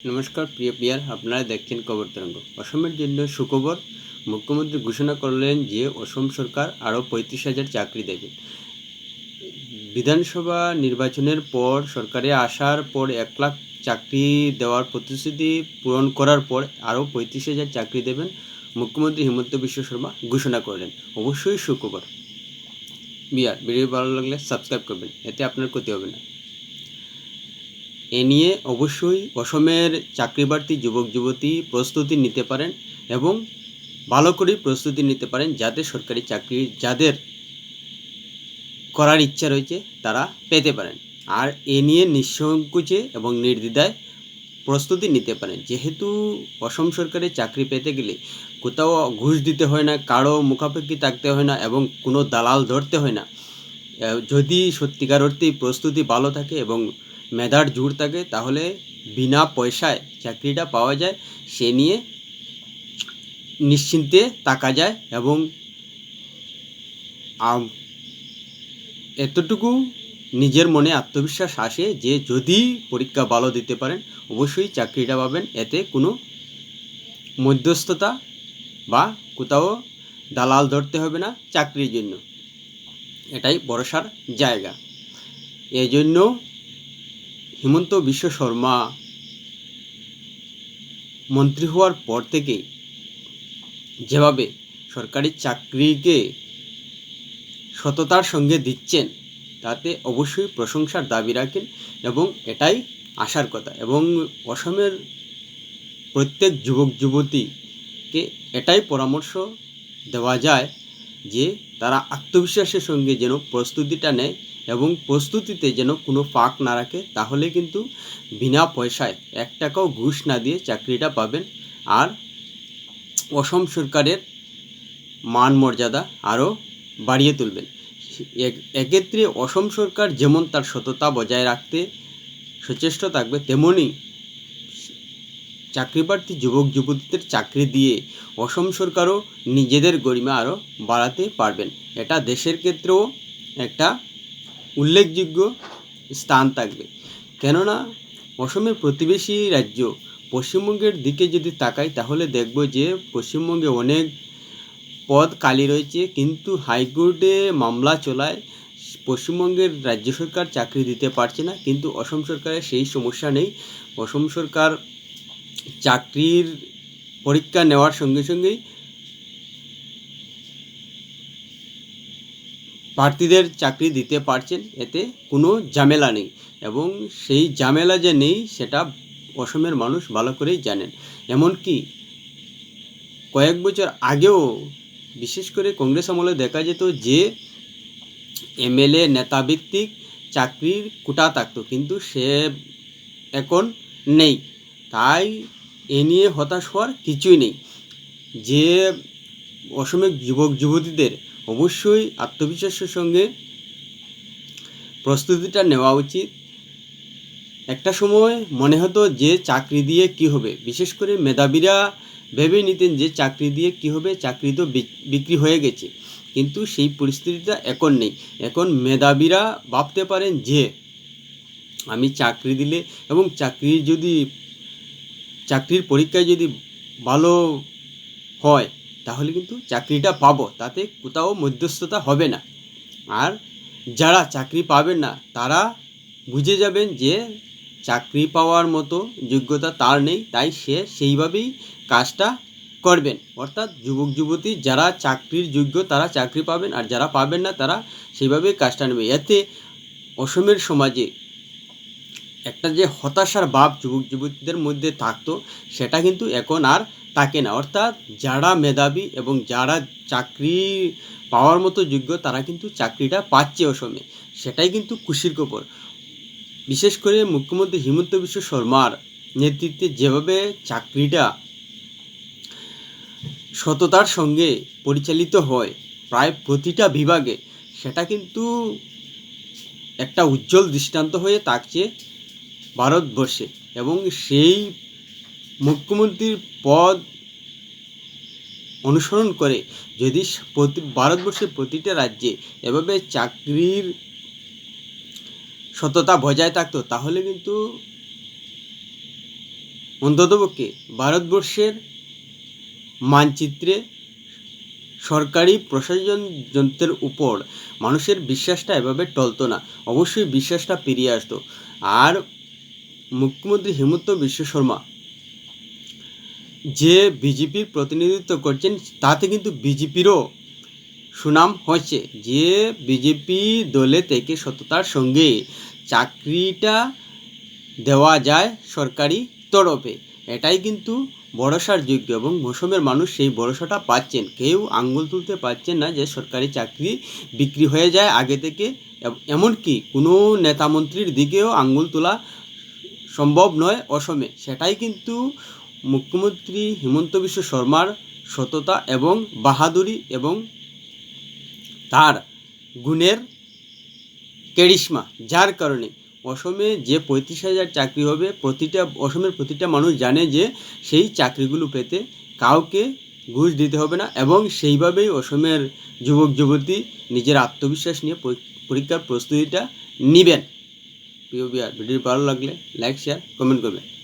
নমস্কার, প্রিয় প্লেয়ার আপনারা দেখছেন খবর তরঙ্গ। অসমের জন্য সুখবর, মুখ্যমন্ত্রী ঘোষণা করলেন যে অসম সরকার আরও পঁয়ত্রিশ হাজার চাকরি দেবে। বিধানসভা নির্বাচনের পর সরকারে আসার পর এক লাখ চাকরি দেওয়ার প্রতিশ্রুতি পূরণ করার পর আরও পঁয়ত্রিশ হাজার চাকরি দেবেন মুখ্যমন্ত্রী হিমন্ত বিশ্ব শর্মা ঘোষণা করলেন। অবশ্যই সুখবর। বিয়ার, ভিডিও ভালো লাগলে সাবস্ক্রাইব করবেন, এতে আপনার ক্ষতি হবে না। এ নিয়ে অবশ্যই অসমের চাকরিপ্রার্থী, যুবক, যুবতী প্রস্তুতি নিতে পারেন এবং ভালো করে প্রস্তুতি নিতে পারেন যাতে সরকারি চাকরি যাদের করার ইচ্ছা রয়েছে তারা পেতে পারেন। আর এ নিয়ে নিঃসংকোচে এবং নির্দ্বিধায় প্রস্তুতি নিতে পারেন। যেহেতু অসম সরকারের চাকরি পেতে গেলে কোথাও ঘুষ দিতে হয় না, কারও মুখাপেক্ষি থাকতে হয় না এবং কোনো দালাল ধরতে হয় না। যদি সত্যিকার অর্থেই প্রস্তুতি ভালো থাকে এবং মেধার জোর থাকে, তাহলে বিনা পয়সায় চাকরিটা পাওয়া যায়, সে নিয়ে নিশ্চিন্তে থাকা যায় এবং এতটুকু নিজের মনে আত্মবিশ্বাস আসে যে যদি পরীক্ষা ভালো দিতে পারেন, অবশ্যই চাকরিটা পাবেন। এতে কোনো মধ্যস্থতা বা কোথাও দালাল ধরতে হবে না চাকরির জন্য। এটাই ভরসার জায়গা। এই জন্য হিমন্ত বিশ্ব শর্মা মন্ত্রী হওয়ার পর থেকে যেভাবে সরকারি চাকরিকে সততার সঙ্গে দিচ্ছেন, তাতে অবশ্যই প্রশংসার দাবি রাখেন এবং এটাই আসার কথা এবং অসমের প্রত্যেক যুবক, যুবতীকে এটাই পরামর্শ দেওয়া যায় যে তারা আত্মবিশ্বাসের সঙ্গে যেন প্রস্তুতিটা নেয় এবং প্রস্তুতিতে যেন কোনো ফাঁক না রাখে, তাহলে কিন্তু বিনা পয়সায় এক টাকাও ঘুষ না দিয়ে চাকরিটা পাবেন। আর অসম সরকারের মান মর্যাদা আরও বাড়িয়ে তুলবেন। এক্ষেত্রে অসম সরকার যেমন তার সততা বজায় রাখতে সচেষ্ট থাকবে তেমনই চাকরিপ্রার্থী যুবক যুবতীদের চাকরি দিয়ে অসম সরকারও নিজেদের গরিমা আরও বাড়াতে পারবেন। এটা দেশের ক্ষেত্রেও একটা উল্লেখযোগ্য স্থান থাকবে। কেননা, অসমের প্রতিবেশী রাজ্য পশ্চিমবঙ্গের দিকে যদি তাকাই, তাহলে দেখব যে পশ্চিমবঙ্গে অনেক পদ খালি রয়েছে, কিন্তু হাইকোর্টে মামলা চলায় পশ্চিমবঙ্গের রাজ্য সরকার চাকরি দিতে পারছে না। কিন্তু অসম সরকারের সেই সমস্যা নেই। অসম সরকার চাকরির পরীক্ষা নেওয়ার সঙ্গে সঙ্গেই প্রার্থীদের চাকরি দিতে পারছেন, এতে কোনো ঝামেলা নেই এবং সেই ঝামেলা যে নেই সেটা অসমের মানুষ ভালো করেই জানেন। এমনকি কয়েক বছর আগেও বিশেষ করে কংগ্রেস আমলে দেখা যেত যে এমএলএ নেতাভিত্তিক চাকরির কোটা থাকতো, কিন্তু সে এখন নেই। তাই এ নিয়ে হতাশ হওয়ার কিছুই নেই। যে অসমের যুবক যুবতীদের অবশ্যই আত্মবিশ্বাসের সঙ্গে প্রস্তুতিটা নেওয়া উচিত। একটা সময় মনে হতো যে চাকরি দিয়ে কি হবে। বিশেষ করে মেধাবীরা ভেবে নিতেন যে চাকরি দিয়ে কি হবে, চাকরি তো বিক- বিক্রি হয়ে গেছে। কিন্তু সেই পরিস্থিতিটা এখন নেই। এখন মেধাবীরা ভাবতে পারেন যে, আমি চাকরি দিলে এবং চাকরি যদি, চাকরির পরীক্ষায় যদি ভালো হয় তাহলে কিন্তু চাকরিটা পাবো, তাতে কোথাও মধ্যস্থতা হবে না। আর যারা চাকরি পাবেন না, তারা বুঝে যাবেন যে চাকরি পাওয়ার মতো যোগ্যতা তার নেই, তাই সে সেইভাবেই কাজটা করবেন। অর্থাৎ যুবক, যুবতী যারা চাকরির যোগ্য, তারা চাকরি পাবেন, আর যারা পাবেন না, তারা সেইভাবেই কাজটা নেবে। এতে অসমের সমাজে একটা যে হতাশার ভাব যুবক, যুবতীদের মধ্যে থাকতো, সেটা কিন্তু এখন আর থাকে না। অর্থাৎ যারা মেধাবী এবং যারা চাকরি পাওয়ার মতো যোগ্য, তারা কিন্তু চাকরিটা পাচ্ছে অসমে। সেটাই কিন্তু খুশির খবর। বিশেষ করে মুখ্যমন্ত্রী হিমন্ত বিশ্ব শর্মার নেতৃত্বে যেভাবে চাকরিটা সততার সঙ্গে পরিচালিত হয়, প্রায় প্রতিটা বিভাগে, সেটা কিন্তু একটা উজ্জ্বল দৃষ্টান্ত হয়ে থাকছে ভারতবর্ষে। এবং সেই মুখ্যমন্ত্রীর পদ অনুসরণ করে যদি প্রতি ভারতবর্ষের প্রতিটা রাজ্যে এভাবে চাকরির সততা বজায় থাকতো, তাহলে কিন্তু অন্ততপক্ষে ভারতবর্ষের মানচিত্রে সরকারি প্রশাসন যন্ত্রের উপর মানুষের বিশ্বাসটা এভাবে টলতো না। অবশ্যই বিশ্বাসটা পেরিয়ে আসতো। আর মুখ্যমন্ত্রী হেমন্ত বিশ্ব শর্মা যে বিজেপির প্রতিনিধিত্ব করছেন, তাতে কিন্তু বিজেপিরও সুনাম হয়েছে। যে বিজেপি দলে থেকে সততার সঙ্গে চাকরিটা দেওয়া যায় সরকারি তরফে, এটাই কিন্তু ভরসার যোগ্য এবং মৌসুমের মানুষ সেই ভরসাটা পাচ্ছেন। কেউ আঙ্গুল তুলতে পারছেন না যে সরকারি চাকরি বিক্রি হয়ে যায় আগে থেকে এমনকি কোনো নেতামন্ত্রীর দিকেও আঙ্গুল তোলা সম্ভব নয় অসমে। সেটাই কিন্তু মুখ্যমন্ত্রী হিমন্ত বিশ্ব শর্মার সততা এবং বাহাদুরি এবং তার গুণের কেরিশমা, যার কারণে অসমে যে পঁয়ত্রিশ হাজার চাকরি হবে, প্রতিটা, অসমের প্রতিটা মানুষ জানে যে সেই চাকরিগুলো পেতে কাউকে ঘুষ দিতে হবে না এবং সেইভাবেই অসমের যুবক, যুবতী নিজের আত্মবিশ্বাস নিয়ে পরীক্ষার প্রস্তুতিটা নেবেন। প্রিয় বিহার ভিডিও ভালো লাগলে লাইক শেয়ার কমেন্ট করবেন।